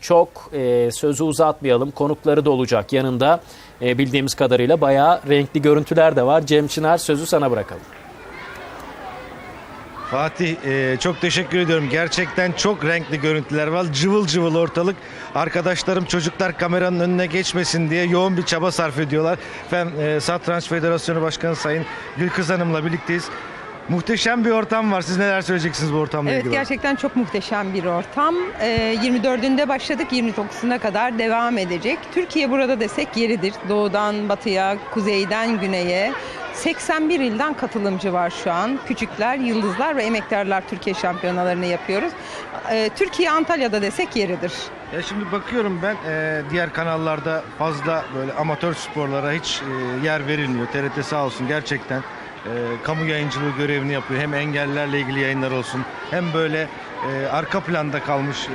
Çok e, sözü uzatmayalım. Konukları da olacak yanında. E, bildiğimiz kadarıyla bayağı renkli görüntüler de var. Cem Çınar sözü sana bırakalım. Fatih e, çok teşekkür ediyorum. Gerçekten çok renkli görüntüler var. Cıvıl cıvıl ortalık. Arkadaşlarım çocuklar kameranın önüne geçmesin diye yoğun bir çaba sarf ediyorlar. Efendim e, Satranç Federasyonu Başkanı Sayın Gülkız Hanım'la birlikteyiz. Muhteşem bir ortam var. Siz neler söyleyeceksiniz bu ortamla Evet ilgili? gerçekten çok muhteşem bir ortam. Ee, 24'ünde başladık 29'una kadar devam edecek. Türkiye burada desek yeridir. Doğudan batıya, kuzeyden güneye. 81 ilden katılımcı var şu an. Küçükler, yıldızlar ve emektarlar Türkiye şampiyonalarını yapıyoruz. Ee, Türkiye Antalya'da desek yeridir. Ya şimdi bakıyorum ben e, diğer kanallarda fazla böyle amatör sporlara hiç e, yer verilmiyor. TRT sağ olsun gerçekten e, kamu yayıncılığı görevini yapıyor. Hem engellilerle ilgili yayınlar olsun hem böyle e, arka planda kalmış e,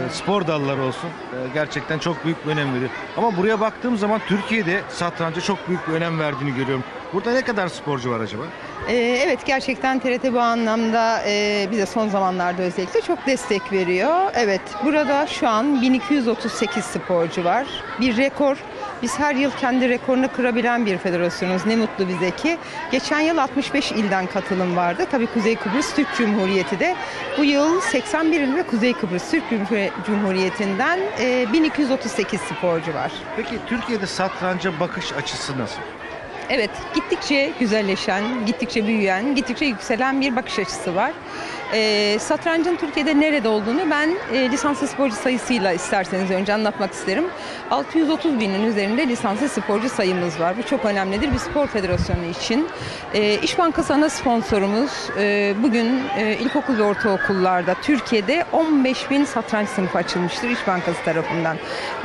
Evet. spor dalları olsun. E, gerçekten çok büyük bir önem veriyor. Ama buraya baktığım zaman Türkiye'de satranca çok büyük bir önem verdiğini görüyorum. Burada ne kadar sporcu var acaba? Ee, evet gerçekten TRT bu anlamda e, bize son zamanlarda özellikle çok destek veriyor. Evet burada şu an 1238 sporcu var. Bir rekor. Biz her yıl kendi rekorunu kırabilen bir federasyonuz. Ne mutlu bize ki. Geçen yıl 65 ilden katılım vardı. Tabii Kuzey Kıbrıs Türk Cumhuriyeti de. Bu yıl 81 il ve Kuzey Kıbrıs Türk Cumhur- Cumhuriyeti'nden e, 1238 sporcu var. Peki Türkiye'de satranca bakış açısı nasıl? Evet, gittikçe güzelleşen, gittikçe büyüyen, gittikçe yükselen bir bakış açısı var. Ee, satrancın Türkiye'de nerede olduğunu ben e, lisanslı sporcu sayısıyla isterseniz önce anlatmak isterim. 630 binin üzerinde lisanslı sporcu sayımız var. Bu çok önemlidir bir spor federasyonu için. Ee, İş Bankası ana sponsorumuz. Ee, bugün e, ilkokul ve ortaokullarda Türkiye'de 15 bin satranç sınıfı açılmıştır İş Bankası tarafından.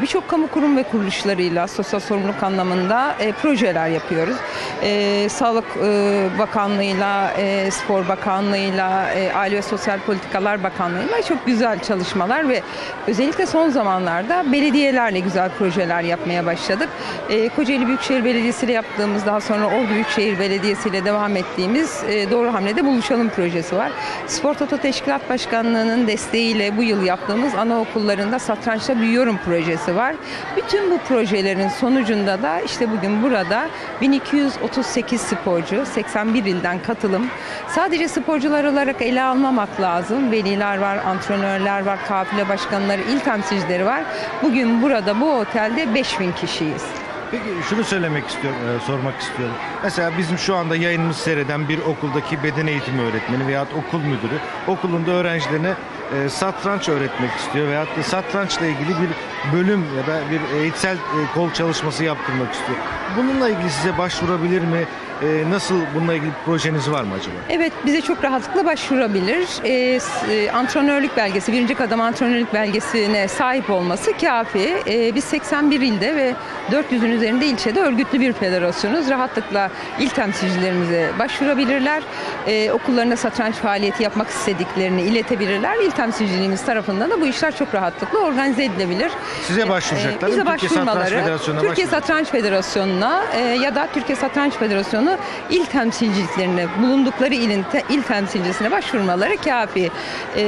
Birçok kamu kurum ve kuruluşlarıyla sosyal sorumluluk anlamında e, projeler yapıyoruz. E, Sağlık e, Bakanlığı'yla, e, Spor Bakanlığı'yla, e, Aile ve Sosyal Politikalar Bakanlığı'yla çok güzel çalışmalar ve özellikle son zamanlarda belediyelerle güzel projeler yapmaya başladık. E, Kocaeli Büyükşehir Belediyesi ile yaptığımız, daha sonra Ordu Büyükşehir Belediyesi ile devam ettiğimiz e, Doğru Hamlede Buluşalım projesi var. Spor Toto Teşkilat Başkanlığı'nın desteğiyle bu yıl yaptığımız anaokullarında satrançta büyüyorum projesi var. Bütün bu projelerin sonucunda da işte bugün burada 1238 sporcu, 81 ilden katılım. Sadece sporcular olarak ele almamak lazım. Veliler var, antrenörler var, kafile başkanları, il temsilcileri var. Bugün burada bu otelde 5000 kişiyiz. Peki şunu söylemek istiyorum, e, sormak istiyorum. Mesela bizim şu anda yayınımızı seyreden bir okuldaki beden eğitimi öğretmeni veya okul müdürü okulunda öğrencilerine e, satranç öğretmek istiyor veya da satrançla ilgili bir bölüm ya da bir eğitsel e, kol çalışması yaptırmak istiyor. Bununla ilgili size başvurabilir mi? E, nasıl bununla ilgili bir projeniz var mı acaba? Evet bize çok rahatlıkla başvurabilir. Ee, e, antrenörlük belgesi, birinci kadem antrenörlük belgesine sahip olması kafi. Ee, biz 81 ilde ve 400'ün üzerinde ilçede örgütlü bir federasyonuz. Rahatlıkla il temsilcilerimize başvurabilirler. Ee, okullarında satranç faaliyeti yapmak istediklerini iletebilirler. İl temsilciliğimiz tarafından da bu işler çok rahatlıkla organize edilebilir. Size başvuracaklar. Ee, bize? Türkiye Satranç başvurmaları Federasyonu'na Türkiye. Satranç Federasyonu'na e, ya da Türkiye Satranç Federasyonu il temsilciliklerine bulundukları ilin te- il temsilcisine başvurmaları kafi. E,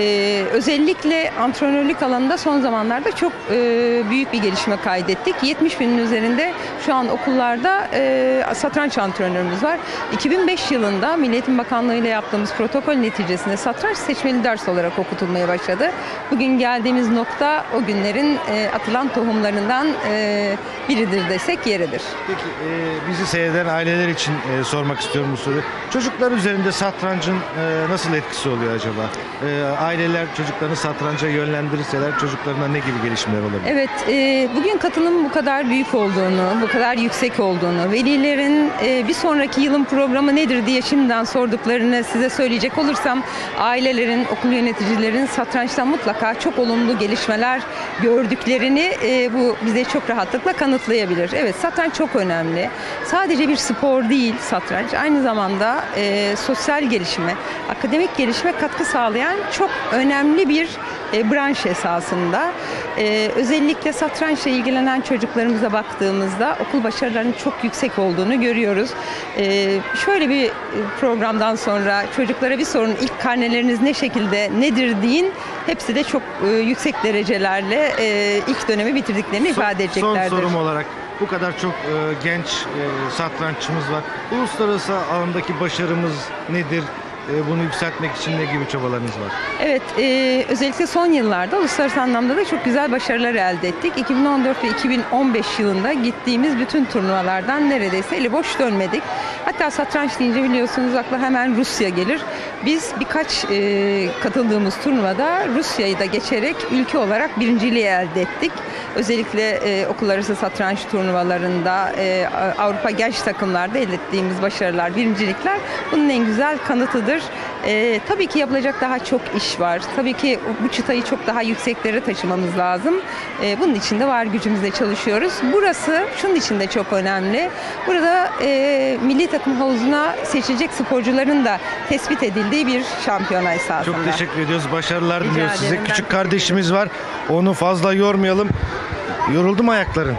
özellikle antrenörlük alanında son zamanlarda çok e, büyük bir gelişme kaydettik. 70 binin üzerinde şu an okullarda e, satranç antrenörümüz var. 2005 yılında Milli Eğitim Bakanlığı ile yaptığımız protokol neticesinde satranç seçmeli ders olarak okutulmaya başladı. Bugün geldiğimiz nokta o günlerin e, atılan tohumlarından e, biridir desek yeridir. Peki e, bizi seyreden aileler için e, sormak istiyorum bu soruyu. Çocuklar üzerinde satrancın e, nasıl etkisi oluyor acaba? E, aileler çocuklarını satranca yönlendirirseler çocuklarına ne gibi gelişmeler olabilir? Evet, e, bugün katılımın bu kadar büyük olduğunu, bu kadar yüksek olduğunu, velilerin e, bir sonraki yılın programı nedir diye şimdiden sorduklarını size söyleyecek olursam, ailelerin, okul yöneticilerin satrançtan mutlaka çok olumlu gelişmeler gördüklerini e, bu bize çok rahatlıkla kanıtlayabilir. Evet, satranç çok önemli. Sadece bir spor değil satranç, aynı zamanda e, sosyal gelişime, akademik gelişime katkı sağlayan çok önemli bir e, branş esasında. E, özellikle satrançla ilgilenen çocuklarımıza baktığımızda okul başarılarının çok yüksek olduğunu görüyoruz. E, şöyle bir programdan sonra çocuklara bir sorun ilk karneleriniz ne şekilde nedir deyin. Hepsi de çok e, yüksek derecelerle e, ilk dönemi bitirdiklerini Son- ifade edeceklerdir. Son sorum olarak bu kadar çok e, genç e, satranççımız var. Uluslararası alandaki başarımız nedir? E, bunu yükseltmek için ne gibi çabalarınız var? Evet, e, özellikle son yıllarda uluslararası anlamda da çok güzel başarılar elde ettik. 2014 ve 2015 yılında gittiğimiz bütün turnuvalardan neredeyse eli boş dönmedik. Hatta satranç deyince biliyorsunuz akla hemen Rusya gelir. Biz birkaç e, katıldığımız turnuvada Rusya'yı da geçerek ülke olarak birinciliği elde ettik. Özellikle e, okul arası satranç turnuvalarında, e, Avrupa genç takımlarda elde ettiğimiz başarılar, birincilikler bunun en güzel kanıtıdır. E, tabii ki yapılacak daha çok iş var. Tabii ki bu çıtayı çok daha yükseklere taşımamız lazım. E, bunun için de var gücümüzle çalışıyoruz. Burası şunun için de çok önemli. Burada e, milli takım havuzuna seçilecek sporcuların da tespit edildiği bir şampiyona esasında. Çok teşekkür ediyoruz. Başarılar Rica diliyoruz size. Ben Küçük kardeşimiz var. Onu fazla yormayalım. Yoruldu mu ayakların?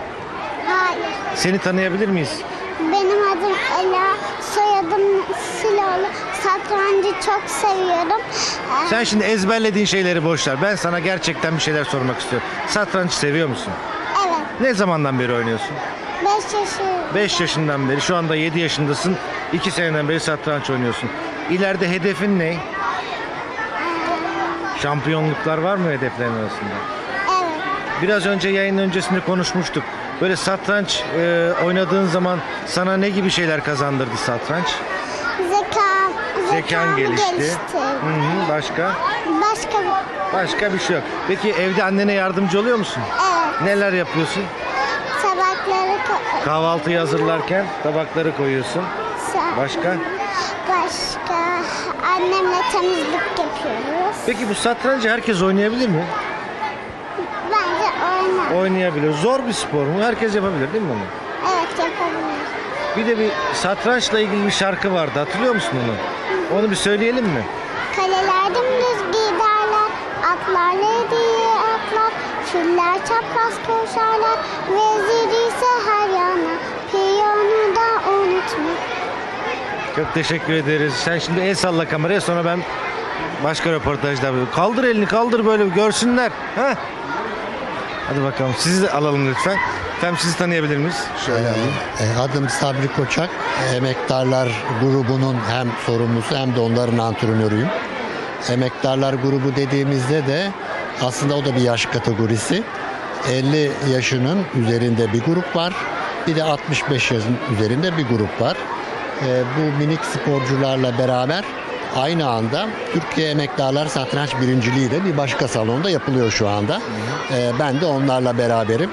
Hayır. Seni tanıyabilir miyiz? Benim adım Ela, soyadım Siloğlu. Satrancı çok seviyorum. Ee, Sen şimdi ezberlediğin şeyleri boş ver. Ben sana gerçekten bir şeyler sormak istiyorum. Satranç seviyor musun? Evet, Ne zamandan beri oynuyorsun? 5 yaşı 5 yaşından beri. Şu anda 7 yaşındasın. 2 seneden beri satranç oynuyorsun. İleride hedefin ne? Şampiyonluklar var mı hedeflerin arasında? Evet, Biraz önce yayın öncesinde konuşmuştuk. Böyle satranç e, oynadığın zaman sana ne gibi şeyler kazandırdı satranç? Zeka, Zekan gelişti. geliştirdi. Hı hı, başka? Başka Başka bir şey yok. Peki evde annene yardımcı oluyor musun? evet, Neler yapıyorsun? tabakları ko- Kahvaltıyı hazırlarken tabakları koyuyorsun. sa- Başka? Başka, annemle temizlik yapıyoruz. Peki bu satrancı herkes oynayabilir mi? Bence oynar. Oynayabilir. Zor bir spor mu? Herkes yapabilir değil mi bunu? Evet, yapabilir. Bir de bir satrançla ilgili bir şarkı vardı. Hatırlıyor musun onu? Onu bir söyleyelim mi? Kaleler dümdüz giderler, atlar diye atlar, filler çapraz koşarlar, veziri ise her yana, piyonu da unutma. Çok teşekkür ederiz. Sen şimdi el salla kameraya sonra ben başka röportajda. Kaldır elini kaldır böyle görsünler. Ha? Hadi bakalım sizi de alalım lütfen. Efendim sizi tanıyabilir miyiz? Şöyle alayım. E, Adım Sabri Koçak. Emektarlar grubunun hem sorumlusu hem de onların antrenörüyüm. Emektarlar grubu dediğimizde de aslında o da bir yaş kategorisi. 50 yaşının üzerinde bir grup var. Bir de 65 yaşın üzerinde bir grup var. E, bu minik sporcularla beraber aynı anda Türkiye Emektarlar Satranç Birinciliği de bir başka salonda yapılıyor şu anda. E, ben de onlarla beraberim.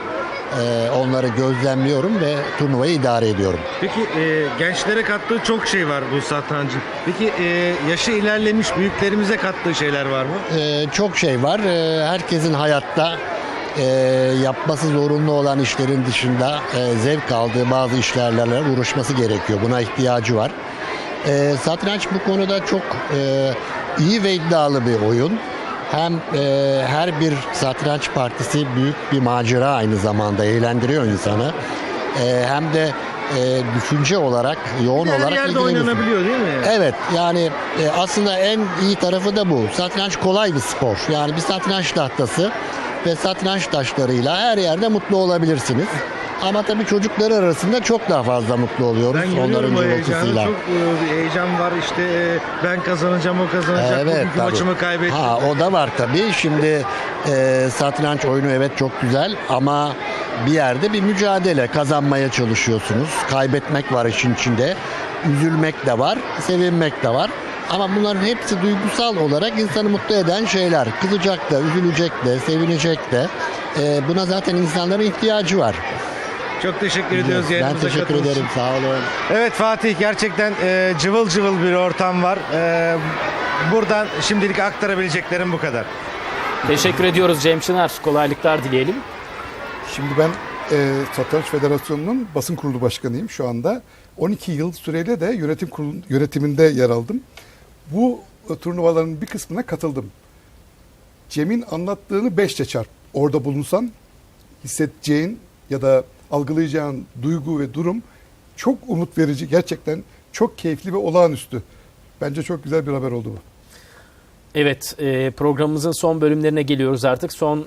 E, onları gözlemliyorum ve turnuvayı idare ediyorum. Peki e, gençlere kattığı çok şey var bu satrancın. Peki e, yaşı ilerlemiş büyüklerimize kattığı şeyler var mı? E, çok şey var. E, herkesin hayatta e, yapması zorunlu olan işlerin dışında e, zevk aldığı bazı işlerle uğraşması gerekiyor. Buna ihtiyacı var. E, satranç bu konuda çok e, iyi ve iddialı bir oyun. Hem e, her bir satranç partisi büyük bir macera aynı zamanda eğlendiriyor insanı. E, hem de e, düşünce olarak, yoğun Her olarak yerde oynanabiliyor değil mi? Evet yani e, aslında en iyi tarafı da bu. Satranç kolay bir spor. Yani bir satranç tahtası ve satranç taşlarıyla her yerde mutlu olabilirsiniz. Ama tabii çocuklar arasında çok daha fazla mutlu oluyoruz Ben onların o heyecanı. Çok e, heyecan var. İşte e, ben kazanacağım, o kazanacak. Bugünkü tabii. maçımı kaybettim. Ha o da var tabii. Şimdi e, satranç oyunu evet çok güzel ama bir yerde bir mücadele kazanmaya çalışıyorsunuz. Kaybetmek var işin içinde. Üzülmek de var, sevinmek de var. Ama bunların hepsi duygusal olarak insanı mutlu eden şeyler. Kızacak da, üzülecek de, sevinecek de. E, buna zaten insanların ihtiyacı var. Çok teşekkür ediyoruz ben yayınımıza teşekkür katıldığınız ederim. için. Sağ olun. Evet Fatih gerçekten e, cıvıl cıvıl bir ortam var. E, buradan şimdilik aktarabileceklerim bu kadar. Teşekkür ediyoruz Cem Çınar. Kolaylıklar dileyelim. Şimdi ben e, Satranç Federasyonu'nun basın kurulu başkanıyım şu anda. 12 yıl süreyle de yönetim kurulu, yönetiminde yer aldım. Bu e, turnuvaların bir kısmına katıldım. Cem'in anlattığını 5'le çarp. Orada bulunsan hissedeceğin ya da algılayacağın duygu ve durum çok umut verici. Gerçekten çok keyifli ve olağanüstü. Bence çok güzel bir haber oldu bu. Evet e, programımızın son bölümlerine geliyoruz artık. Son